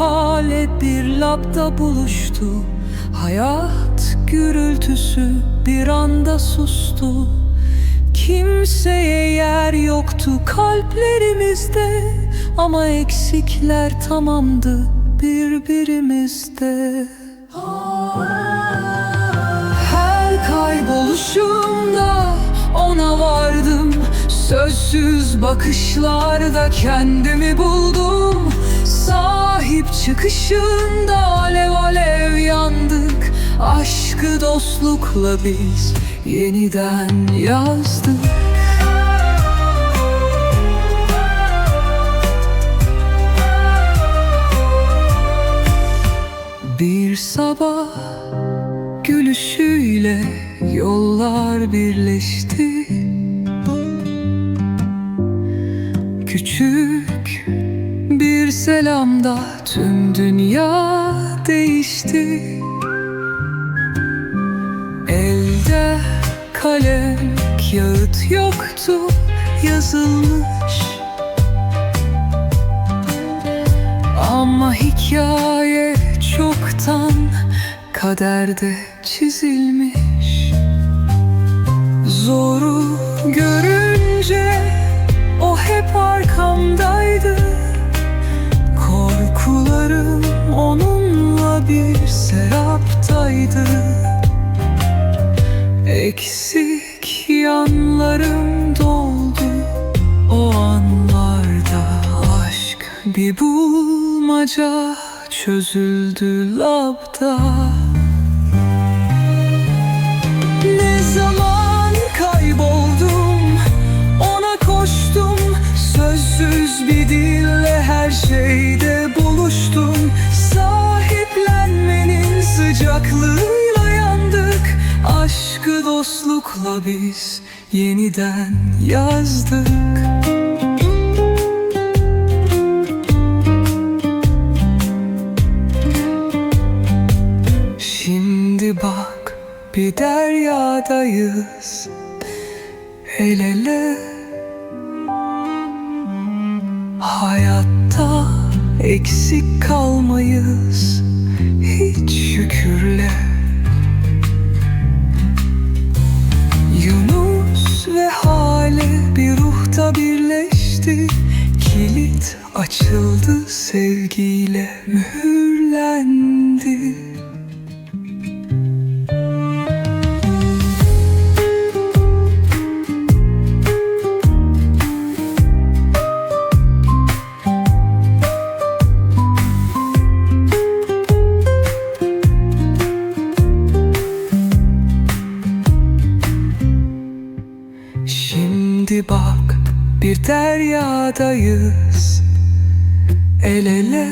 alet bir labda buluştu. Hayat gürültüsü bir anda sustu. Kimseye yer yoktu kalplerimizde. Ama eksikler tamamdı birbirimizde. Her kayboluşumda ona vardım. Sözsüz bakışlarda kendimi buldum Sahip çıkışında alev alev yandık. Aşkı dostlukla biz yeniden yazdık. Bir sabah gülüşüyle yollar birleşti. Küçük selamda tüm dünya değişti. Elde kalem kağıt yoktu yazılmış. Ama hikaye çoktan kaderde çizilmiş. Zoru görünce o hep arkamdaydı Eksik yanlarım doldu o anlarda. Aşk bir bulmaca çözüldü labda. Ne zaman kayboldum ona koştum. Sözsüz bir dille her şeyde Aşkı dostlukla biz yeniden yazdık. Şimdi bak bir deryadayız. El ele. Hayatta eksik kalmayız. Hiç şükürle Kilit açıldı sevgiyle mühürlendi. Şimdi bak bir deryadayız. El ele.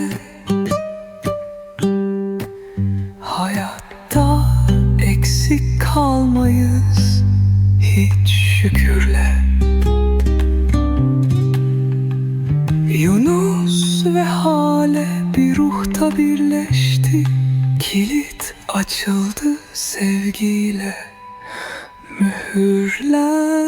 Hayatta eksik kalmayız. Hiç şükürle. Yunus ve Hale bir ruhta birleşti. Kilit açıldı sevgiyle. Mühürlendi